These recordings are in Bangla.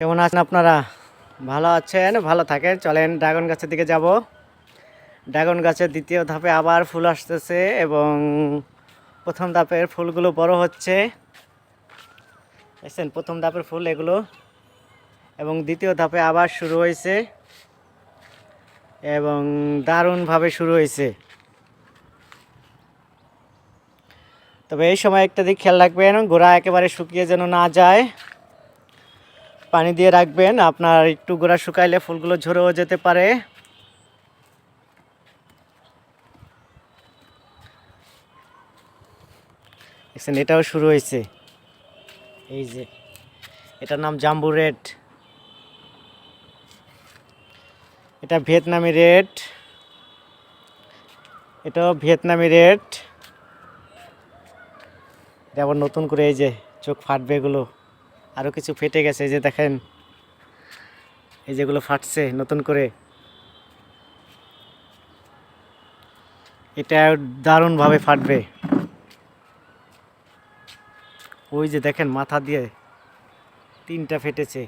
কেমন আছেন আপনারা? ভালো আছেন, ভালো থাকেন। চলেন ড্রাগন গাছের দিকে যাব। ড্রাগন গাছের দ্বিতীয় ধাপে আবার ফুল আসতেছে এবং প্রথম ধাপের ফুলগুলো বড় হচ্ছে। দেখছেন, প্রথম ধাপের ফুল এগুলো। এবং দ্বিতীয় ধাপে আবার শুরু হয়েছে। এবং দারুণভাবে শুরু হয়েছে। তবে এই সময় একটা দিক খেয়াল রাখবেন, গোড়া একেবারে শুকিয়ে যেন না যায়। পানি দিয়ে রাখবেন। আপনার একটু গোড়া শুকাইলে ফুলগুলো ঝরেও যেতে পারে। দেখছেন, এটাও শুরু হয়েছে। এই যে, এটার নাম জাম্বু রেড। এটা ভিয়েতনামি রেড। এটাও ভিয়েতনামি রেড। এটা আবার নতুন করে এই যে চোখ ফাটবে এগুলো। আরও কিছু ফেটে গেছে, এই যে দেখেন। এই যেগুলো ফাটছে নতুন করে। এটা দারুণভাবে ফাটবে। ওই যে দেখেন মাথা দিয়ে তিনটা ফেটেছে।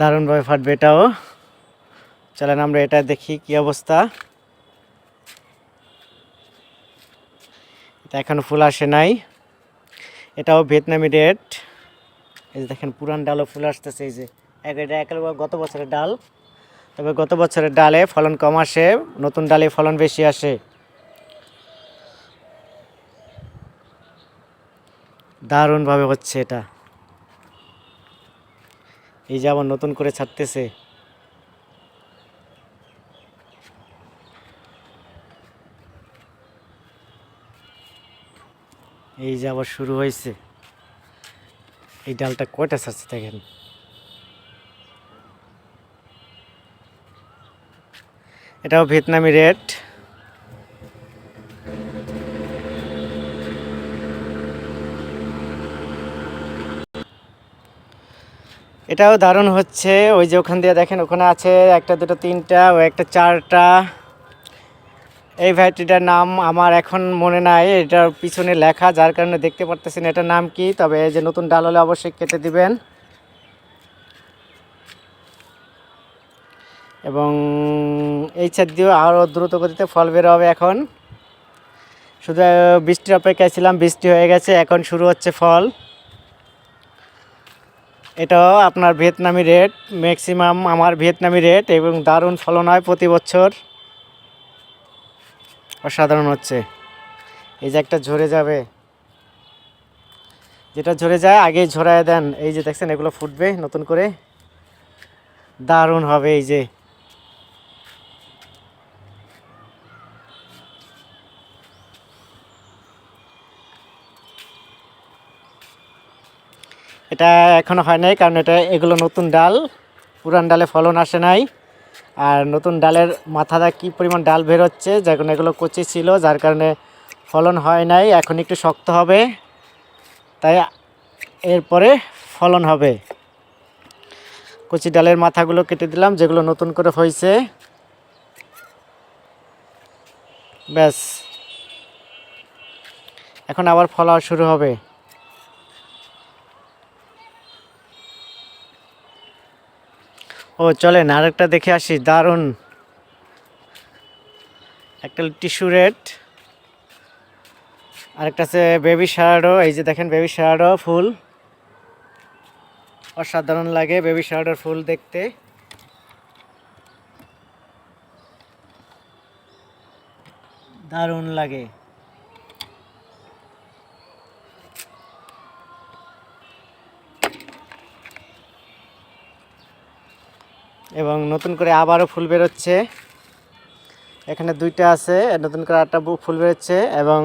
দারুণভাবে ফাটবে এটাও। চলেন আমরা এটা দেখি কি অবস্থা। এটা এখনও ফুল আসে নাই। এটাও ভিয়েতনামি রেড এই যে দেখেন, পুরান ডালও ফুল আসতেছে, এই যে। এটা একেবারে গত বছরের ডাল। তবে গত বছরের ডালে ফলন কম আসে, নতুন ডালে ফলন বেশি আসে। দারুণভাবে হচ্ছে এটা। এই যে আবার নতুন করে ছাড়তেছে। এই যে আবার শুরু হয়েছে। এই ডালটা কয়টা ছাড়ছে দেখেন। এটাও ভিয়েতনামি রেড। এটাও দারুণ হচ্ছে। ওই যে ওখান দিয়ে দেখেন, ওখানে আছে একটা, দুটো, তিনটা, ও একটা, চারটা। এই ভ্যারাইটিটার নাম আমার এখন মনে নাই, এটার পিছনে লেখা, যার কারণে দেখতে পারতেছেন এটার নাম কি, তবে এই যে নতুন ডাল হলে অবশ্যই কেটে দিবেন। এবং এই ছাদ দিয়েও আরও দ্রুত গতিতে ফল বের হবে এখন। শুধু বৃষ্টির অপেক্ষায় ছিলাম, বৃষ্টি হয়ে গেছে, এখন শুরু হচ্ছে ফল। এটাও আপনার ভিয়েতনামি রেট, ম্যাক্সিমাম আমার ভিয়েতনামি রেট এবং দারুণ ফলন হয় প্রতি বছর। অসাধারণ হচ্ছে। এই যে একটা ঝরে যাবে। যেটা ঝরে যায় আগেই ঝরায় দেন। এই যে দেখছেন, এগুলো ফুটবে নতুন করে। দারুণ হবে এই যে। এটা এখনও হয় নাই, কারণ এটা এগুলো নতুন ডাল। পুরান ডালে ফলন আসে নাই। আর নতুন ডালের মাথাটা কি পরিমাণ ডাল বেরোচ্ছে কারণে এগুলো কচি ছিল, যার কারণে ফলন হয় নাই, এখন একটু শক্ত হবে। তাই এরপরে ফলন হবে। কচি ডালের মাথাগুলো কেটে দিলাম, যেগুলো নতুন করে হয়েছে। ব্যাস। এখন আবার ফলা শুরু হবে। ও, চলেন, আরেকটা দেখে আসি। দারুণ। একটা টিস্যু রেড, আরেকটা আছে বেবি শার্ডও এই যে দেখেন, বেবি শার্ডও ফুল। অসাধারণ লাগে বেবি শার্ডের ফুল দেখতে। দারুণ লাগে। এবং নতুন করে আবারও ফুল বেরোচ্ছে। এখানে দুইটা আছে, নতুন করে একটা ফুল বেরোচ্ছে এবং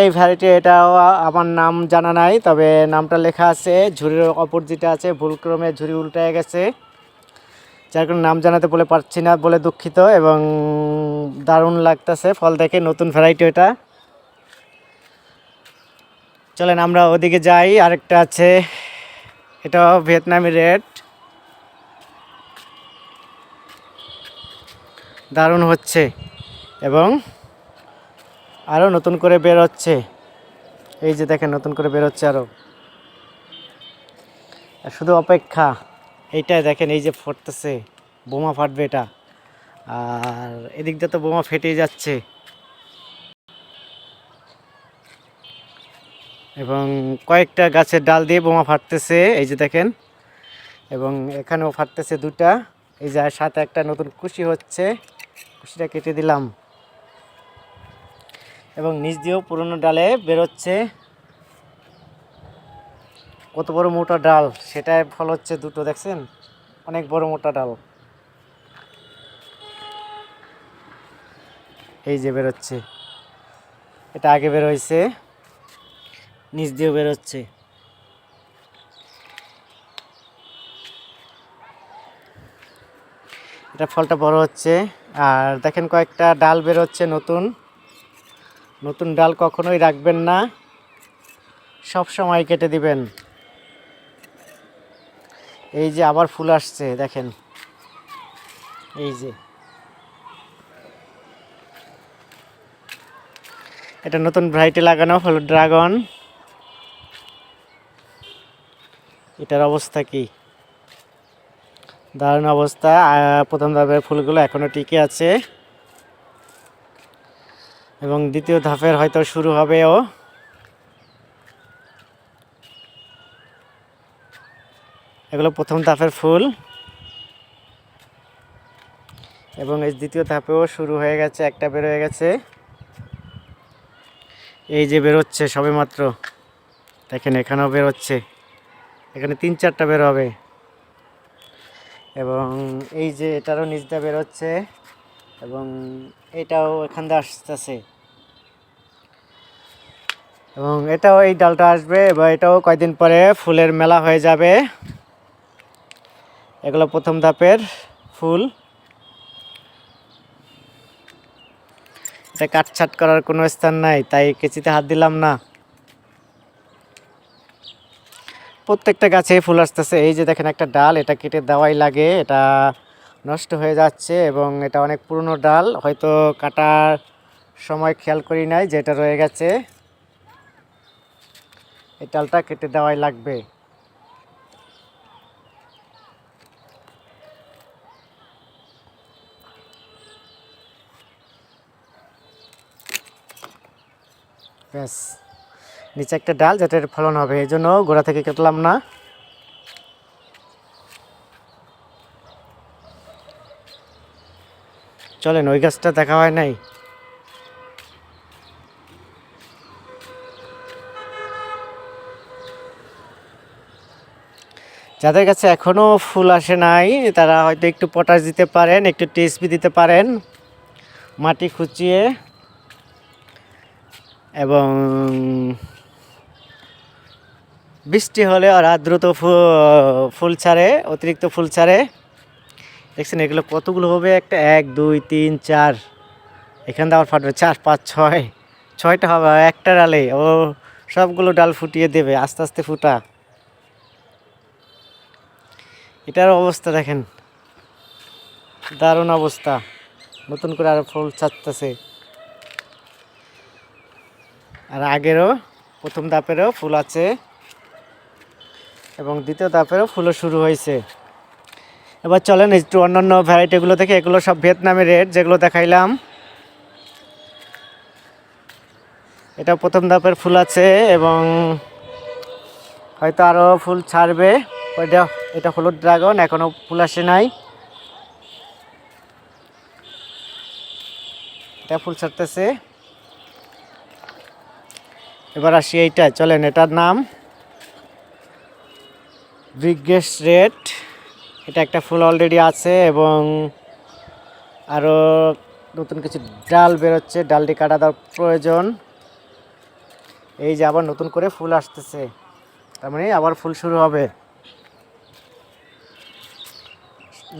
এই ভ্যারাইটি এটাও আমার নাম জানা নাই, তবে নামটা লেখা আছে, ঝুড়ির অপর যেটা আছে, ভুলক্রমে ঝুড়ি উল্টে গেছে। যার কোনো নাম জানাতে বলে পারছি না বলে দুঃখিত এবং দারুণ লাগতেছে ফল দেখে, নতুন ভ্যারাইটি এটা। চলেন আমরা ওদিকে যাই, আরেকটা আছে, এটাও ভিয়েতনামি রেড। দারুণ হচ্ছে এবং আরও নতুন করে বের হচ্ছে এই যে দেখেন, নতুন করে বেরোচ্ছে আরও। আর শুধু অপেক্ষা, এইটাই দেখেন, এই যে ফটতেছে, বোমা ফাটবে এটা। আর এদিক দিয়ে তো বোমা ফেটে যাচ্ছে। এবং কয়েকটা গাছের ডাল দিয়ে বোমা ফাটতেছে, এই যে দেখেন। এবং এখানেও ফাটতেছে দুটা, এই যে সাথে একটা নতুন খুশি হচ্ছে। কুশিটা কেটে দিলাম। এবং নিচ দিয়েও পুরনো ডালে বেরোচ্ছে। কত বড় মোটা ডাল সেটাই ফল হচ্ছে দুটো, দেখছেন? অনেক বড় মোটা ডাল। এই যে বেরোচ্ছে। এটা আগে বের হয়েছে নিচ দিয়েও বেরোচ্ছে। এটা ফলটা বড় হচ্ছে। আর দেখেন কয়েকটা ডাল বেরোচ্ছে নতুন। নতুন ডাল কখনোই রাখবেন না। সব সময় কেটে দিবেন। এই যে আবার ফুল আসছে, দেখেন। এই যে। এটা নতুন ভ্যারাইটি লাগানো হলো ড্রাগন। এটার অবস্থা কি? দারুণ অবস্থা। প্রথম ধাপের ফুলগুলো এখনও টিকে আছে। এবং দ্বিতীয় ধাপের হয়তো শুরু হবেও। এগুলো প্রথম ধাপের ফুল। এবং এই দ্বিতীয় ধাপেও শুরু হয়ে গেছে, একটা বের হয়ে গেছে। এই যে বেরোচ্ছে সবে মাত্র দেখেন, এখানেও বেরোচ্ছে। এখানে তিন চারটা বের হবে। এবং এই যে এটারও নিচটা বেরোচ্ছে এবং এটাও এখান দিয়ে আসতেছে। এবং এটাও এই ডালটা আসবে এবং এটাও কয়দিন পরে ফুলের মেলা হয়ে যাবে। এগুলো প্রথম ধাপের ফুল। এটা কাটছাট করার কোনো স্থান নাই, তাই কেচিতে হাত দিলাম না। প্রত্যেকটা গাছে ফুল আসতেছে। এই যে দেখেন একটা ডাল, এটা কেটে দেওয়াই লাগে। এটা নষ্ট হয়ে যাচ্ছে এবং এটা অনেক পুরনো ডাল। হয়তো কাটার সময় খেয়াল করি নাই যেটা রয়ে গেছে। এই ডালটা কেটে দেওয়াই লাগবে। ব্যাস। নিচে একটা ডাল যাতে ফলন হবে, এই জন্য গোড়া থেকে কাটলাম না। চলেন, ওই গাছটা দেখা হয় নাই। যাদের কাছে এখনও ফুল আসে নাই, তারা হয়তো একটু পটাশ দিতে পারেন, একটু টিএসপি দিতে পারেন। মাটি খুঁচিয়ে এবং বৃষ্টি হলে ওরা দ্রুত ফুল ছাড়ে, অতিরিক্ত ফুল ছাড়ে। দেখছেন এগুলো কতগুলো হবে? একটা, এক, দুই, তিন, চার। এখান আবার ফাটবে। চার, পাঁচ, ছয়। ছয়টা হবে, একটা ডালে। ও, সবগুলো ডাল ফুটিয়ে দেবে, আস্তে আস্তে ফুটা। এটার অবস্থা দেখেন। দারুণ অবস্থা। নতুন করে আরও ফুল ছাড়তেছে। আর আগেরও, প্রথম ধাপেরও ফুল আছে। এবং দ্বিতীয় ধাপেরও ফুলও শুরু হয়েছে। এবার চলেন একটু অন্যান্য ভ্যারাইটিগুলো থেকে এগুলো সব ভিয়েতনামি রেট যেগুলো দেখাইলাম। এটা প্রথম ধাপের ফুল আছে এবং হয়তো আরও ফুল ছাড়বে। ওইটা এটা হলুদ ড্রাগন এখনও ফুল আসে নাই। এটা ফুল ছাড়তেছে। এবার আসি এইটা চলেন এটার নাম। ব্রিগেস রেড এটা একটা ফুল অলরেডি আছে এবং আরও নতুন কিছু ডাল বেরোচ্ছে। ডালটি কাটা দেওয়ার প্রয়োজন। এই যে আবার নতুন করে ফুল আসতেছে। তার মানে আবার ফুল শুরু হবে।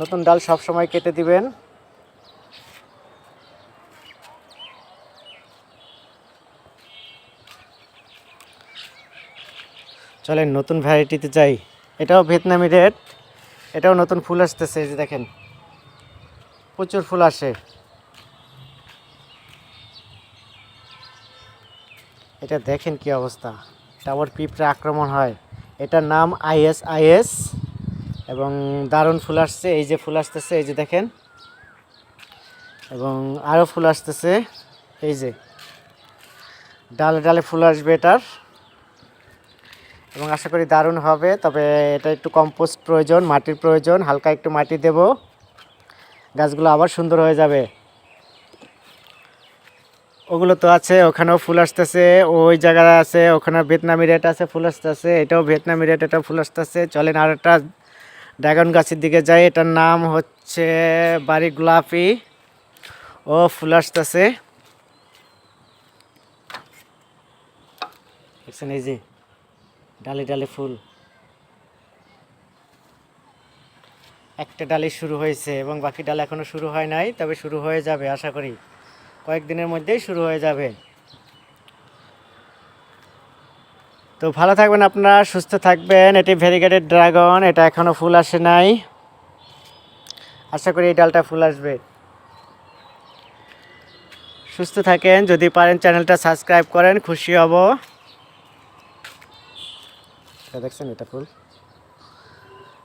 নতুন ডাল সব সময় কেটে দিবেন। চলেন নতুন ভ্যারাইটিতে যাই। এটাও ভিয়েতনামি রেড। এটাও নতুন ফুল আসতেছে, এই যে দেখেন। প্রচুর ফুল আসে। এটা দেখেন কি অবস্থা। এটা আবার পিঁপড়ে আক্রমণ হয়। এটার নাম আইএস আইএস এবং দারুণ ফুল আসছে। এই যে ফুল আসতেছে, এই যে দেখেন। এবং আরও ফুল আসতেছে। এই যে। ডালে ডালে ফুল আসবে এটার। এবং আশা করি দারুণ হবে, তবে এটা একটু কম্পোস্ট প্রয়োজন, মাটির প্রয়োজন, হালকা একটু মাটি দেব। গাছগুলো আবার সুন্দর হয়ে যাবে। ওগুলো তো আছে, ওখানেও ফুল আসতেছে, ওই জায়গায় আছে, ওখানে ভিয়েতনামি রেট আছে, ফুল আসতেছে, এটাও ভিয়েতনামি রেট, এটাও ফুল আসতেছে। চলেন আর একটা ড্রাগন গাছের দিকে যাই, এটার নাম হচ্ছে বাড়ি গোলাপি ও, ফুল আসতেছে। এই যে ডালে ডালে ফুল। একটা ডালি শুরু হয়েছে এবং বাকি ডাল এখনও শুরু হয় নাই, তবে শুরু হয়ে যাবে, আশা করি। কয়েকদিনের মধ্যেই শুরু হয়ে যাবে। তো ভালো থাকবেন আপনারা, সুস্থ থাকবেন। এটি ভেরিগেটেড ড্রাগন, এটা এখনও ফুল আসে নাই। আশা করি এই ডালটা ফুল আসবে। সুস্থ থাকেন, যদি পারেন চ্যানেলটা সাবস্ক্রাইব করেন, খুশি হব। এটা দেখছেন, এটা ফুল।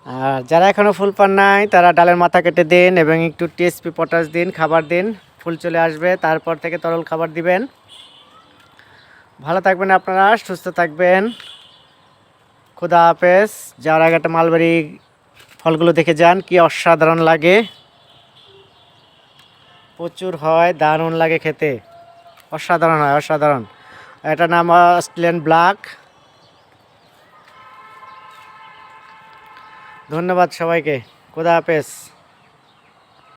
আর যারা এখনও ফুল পান নাই, তারা ডালের মাথা কেটে দিন এবং একটু টিএসপি পটাশ দিন, খাবার দিন, ফুল চলে আসবে, তারপর থেকে তরল খাবার দিবেন। ভালো থাকবেন আপনারা, সুস্থ থাকবেন। খুদা হাফেজ। যাওয়ার আগে একটা মালবাড়ি ফলগুলো দেখে যান, কি অসাধারণ লাগে। প্রচুর হয়, দারুণ লাগে খেতে। অসাধারণ হয়, অসাধারণ। এটার নাম অস্ট্রেলিয়ান ব্ল্যাক। ধন্যবাদ সবাইকে। খোদা হাফেজ।